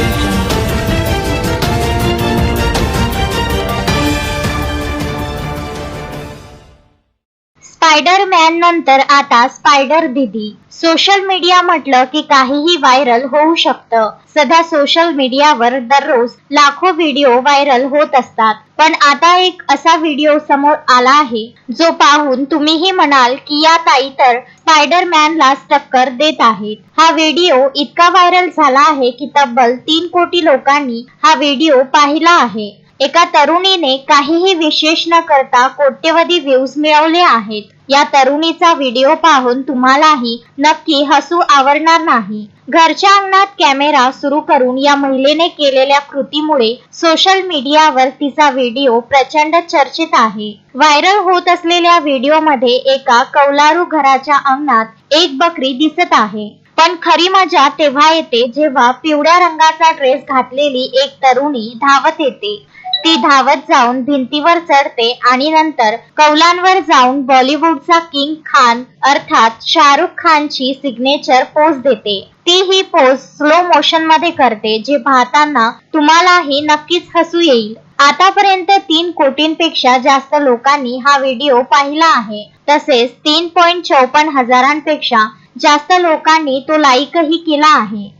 Thank you. Spider man नंतर आता spider दिदी. सोशल मीडिया म्हटलं की काहीही व्हायरल होऊ शकतं. सध्या सोशल मीडियावर दररोज लाखो व्हिडिओ व्हायरल होत असतात. पण आता एक असा व्हिडिओ समोर आला आहे जो पाहून तुम्हीही म्हणाल की या ताई तर स्पायडरमॅनला टक्कर देत आहेत. हा व्हिडिओ इतका व्हायरल झाला आहे की तब्बल तीन कोटी लोकांनी हा व्हिडिओ पाहिला आहे. एका तरुणीने काहीही विशेष न करता कोट्यवधी व्ह्यूज मिळवले आहेत. या तरुणीचा व्हिडिओ पाहून तुम्हालाही नक्की हसू आवडणार नाही. घरच्या अंगणात कॅमेरा सुरू करून या महिलेने केलेल्या कृतीमुळे सोशल मीडियावर तिचा व्हिडिओ प्रचंड चर्चेत आहे. व्हायरल होत असलेल्या व्हिडिओमध्ये एका कौलारू घराच्या अंगणात एक बकरी दिसत आहे. पण खरी मजा तेव्हा येते जेव्हा पिवळ्या रंगाचा ड्रेस घातलेली एक तरुणी धावत येते. ती धावत जाऊन भिंतीवर चढते आणि नंतर कौलांवर जाऊन बॉलिवूडचा किंग खान अर्थात शाहरुख खानची सिग्नेचर पोज देते. ती ही पोज स्लो मोशनमध्ये करते जे पाहताना तुम्हालाही नक्कीच हसू येईल. आतापर्यंत तीन कोटींपेक्षा जास्त लोकांनी हा व्हिडिओ पाहिला आहे. तसेच तीन पॉईंट चौपन्न हजारांपेक्षा जास्त लोकांनी तो लाईकही केला आहे.